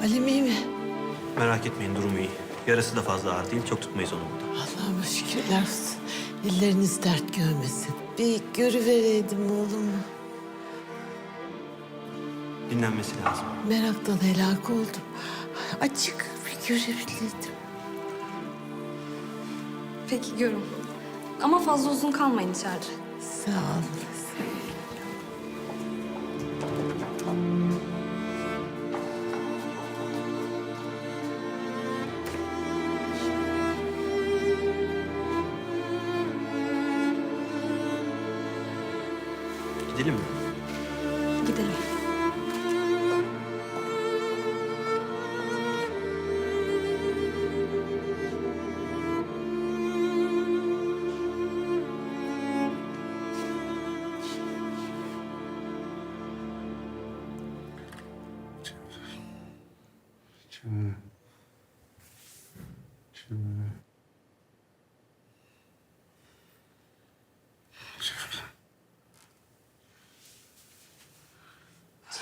Halim iyi mi? Merak etmeyin durumu iyi. Yarası da fazla ağır değil. Çok tutmayız onu burada. Allah'ıma şükürler olsun. Elleriniz dert görmesin. Bir görüvereydim oğlumu. Dinlenmesi lazım. Meraktan helak oldum. Açık bir görebilirdim. Peki görün. Ama fazla uzun kalmayın içeride. Sağ olun.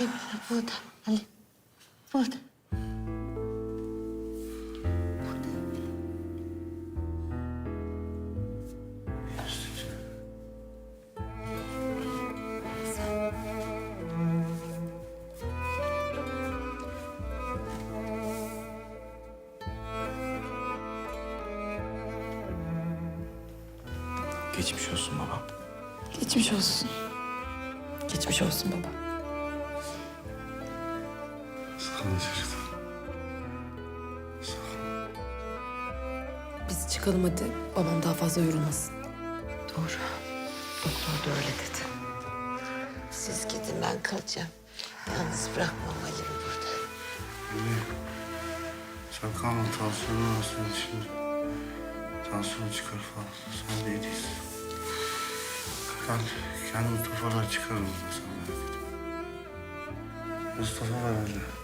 Cemile burada. Ali. Burada. Geçmiş olsun baba. Geçmiş olsun. Geçmiş olsun baba. Sağ olun çocuklar. Biz çıkalım hadi. Babam daha fazla yorulmasın. Doğru. Doktor da öyle dedi. Siz gidin ben kalacağım. Yalnız bırakmam Halim'i burada. Anne. Sen kalma tansiyonun arasında şimdi. Tansiyonu çıkar falan. Sen de iyi değilsin. Ben kendimi toparlar çıkarım ben sen merak etme. Mustafa var öyle.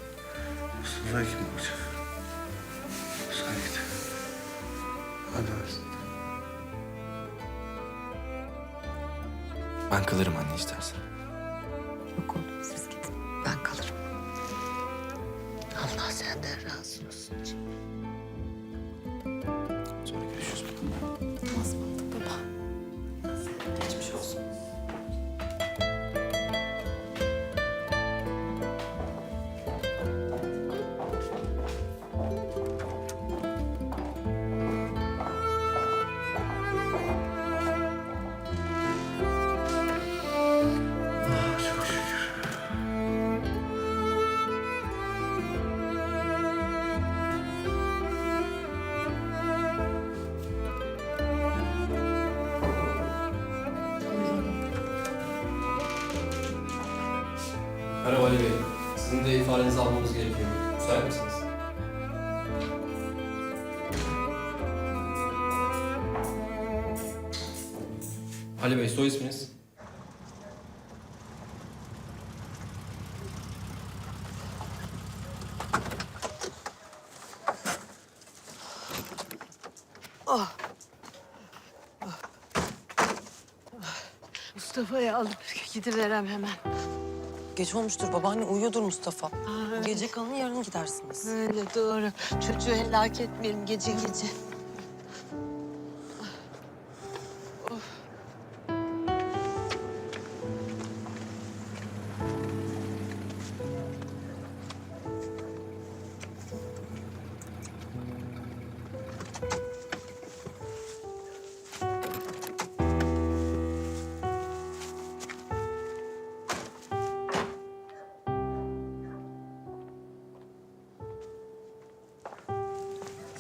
Mustafa'ya kim bakacak? Sen git. Hadi hadi. Ben kalırım anne istersen. Yok oğlum siz gidin. Ben kalırım. Allah senden razı olsun. Merhaba Ali Bey. Sizin de ifadenizi almamız gerekiyor. Müsait misiniz? Ali Bey, soy isminiz? Mustafa'yı alıp gidiverem hemen. Geç olmuştur babaanne. Uyuyordur Mustafa. Bu gece kalın yarın gidersiniz. Öyle doğru. Çocuğu helak etmeyelim gece gece.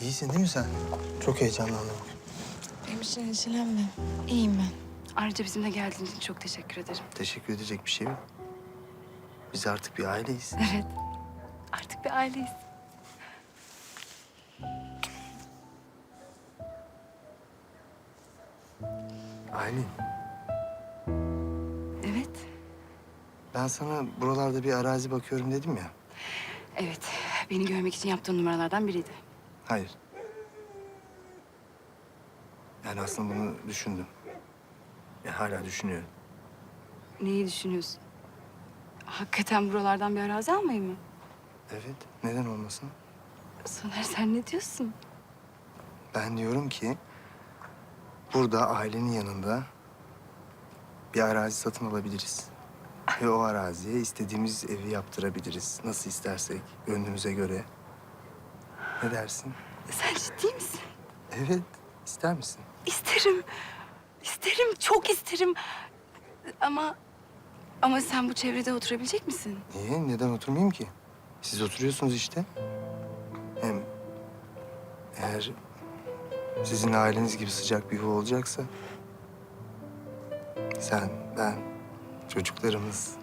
İyisin değil mi sen? Çok heyecanlandım. Benim için endişelenme. İyiyim ben. Ayrıca bizimle geldiğin için çok teşekkür ederim. Teşekkür edecek bir şey yok. Biz artık bir aileyiz. Evet. Artık bir aileyiz. Aylin, Evet. ben sana buralarda bir arazi bakıyorum dedim ya. Evet. Beni görmek için yaptığın numaralardan biriydi. Hayır. Yani aslında bunu düşündüm. Ya hala düşünüyorum. Neyi düşünüyorsun? Hakikaten buralardan bir arazi almayı mı? Evet, neden olmasın? Soner sen ne diyorsun? Ben diyorum ki burada ailenin yanında bir arazi satın alabiliriz. Ve o araziye istediğimiz evi yaptırabiliriz. Nasıl istersek, gönlümüze göre. Ne dersin? Sen ciddi misin? Evet, ister misin? İsterim. İsterim, çok isterim. Ama ama sen bu çevrede oturabilecek misin? Niye? Neden oturmayayım ki? Siz oturuyorsunuz işte. Hem eğer sizin aileniz gibi sıcak bir yuva olacaksa... Sen, ben, çocuklarımız...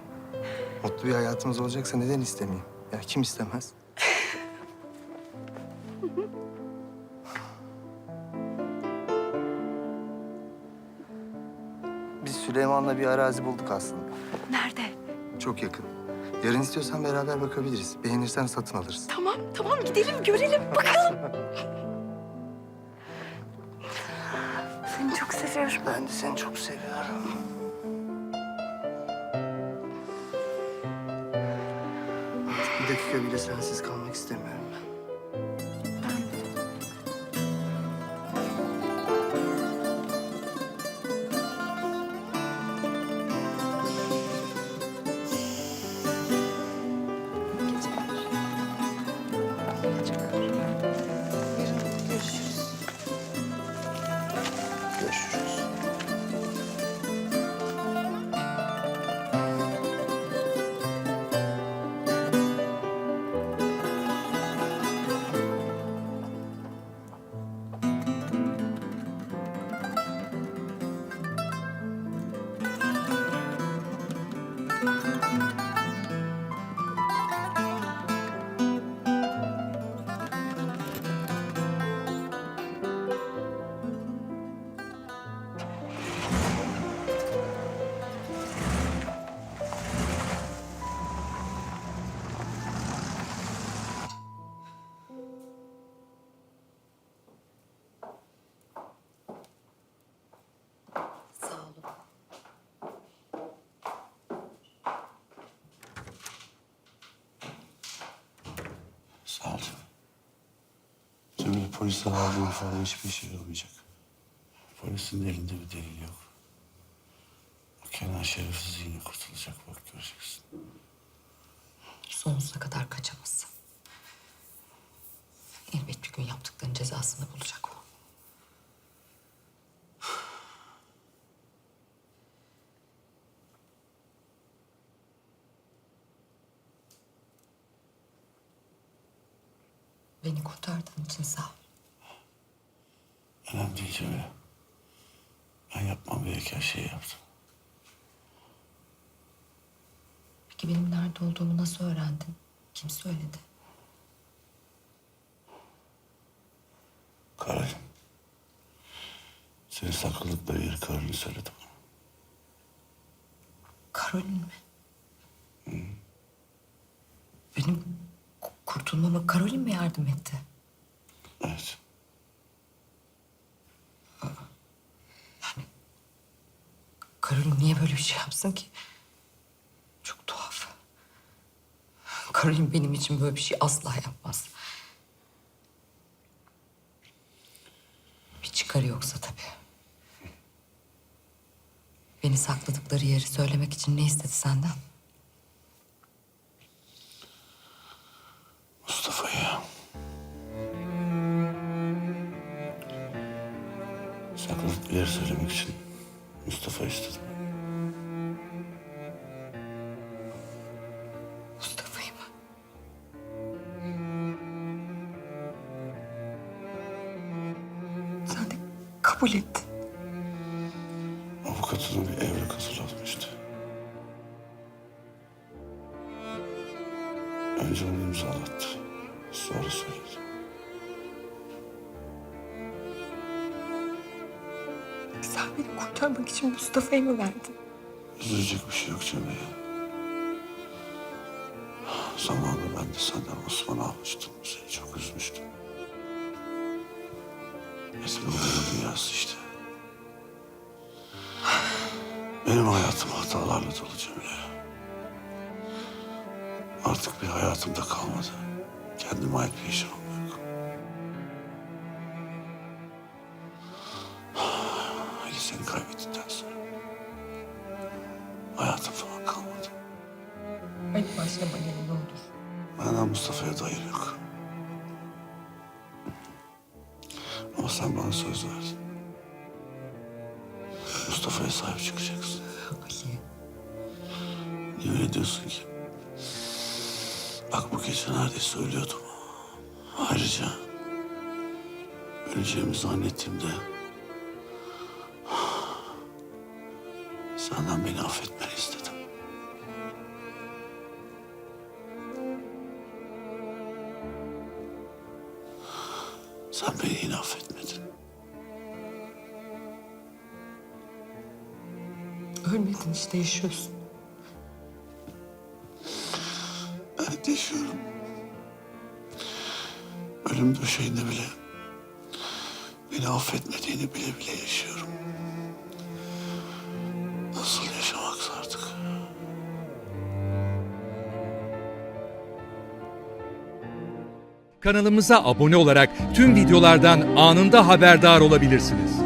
Mutlu bir hayatımız olacaksa neden istemeyeyim? Ya kim istemez? Biz Süleyman'la bir arazi bulduk aslında. Nerede? Çok yakın. Yarın istiyorsan beraber bakabiliriz. Beğenirsen satın alırız. Tamam, tamam gidelim, görelim, bakalım. Seni çok seviyorum. Ben de seni çok seviyorum. Bir dakika bile sensiz kalmak istemiyorum Sağ ol. Cemile polisten aldığım ifade hiçbir şey olmayacak. Polisin elinde bir delil yok. O Kenan şerefsiz yine kurtulacak bak göreceksin. Sonsuza kadar kaçamazsın. Elbet bir gün yaptıklarının cezasını bulacak o. Kurtardığın için sağ ol. Önemli değil Cemile. Ben yapmam gereken şeyi yaptım. Peki benim nerede olduğumu nasıl öğrendin? Kim söyledi? Karol. Seni sakladıkları yeri Karol'ün söyledi bana. Karolin mi? Benim ku- kurtulmama Karolin mi yardım etti? Evet. Böyle bir şey yapsın ki? Çok tuhaf. Karolin benim için böyle bir şey asla yapmaz. Bir çıkarı yoksa tabii. Beni sakladıkları yeri söylemek için ne istedi senden? Kabul ettin. Avukatına bir evrak hazırlatmıştı. Önce onu imzalattı. Sonra söyledi. Sen beni kurtarmak için Mustafa'yı mı verdin? Üzülecek bir şey yok Cemile. Zamanında ben de senden Osman almıştım. Seni çok üzmüştüm. Esmer bu dünyası işte. Benim hayatım hatalarla dolu Cemile. Artık bir hayatımda kalmadı. Kendime ait bir yaşamım yok. Hele seni kaybettikten sonra hayatım falan kalmadı. Ali başlama yine ne olur. Benden Mustafa'ya dair yok. Sen bana söz verdin. Mustafa'ya sahip çıkacaksın. Ali. Niye öyle diyorsun ki? Bak bu gece neredeyse ölüyordum. Ayrıca öleceğimi zannettiğimde senden beni affetmeni Ölmedin işte yaşıyorsun. Ben yaşıyorum. Ölüm döşeğinde bile beni affetmediğini bile bile yaşıyorum. Nasıl yaşamaksa artık. Kanalımıza abone olarak tüm videolardan anında haberdar olabilirsiniz.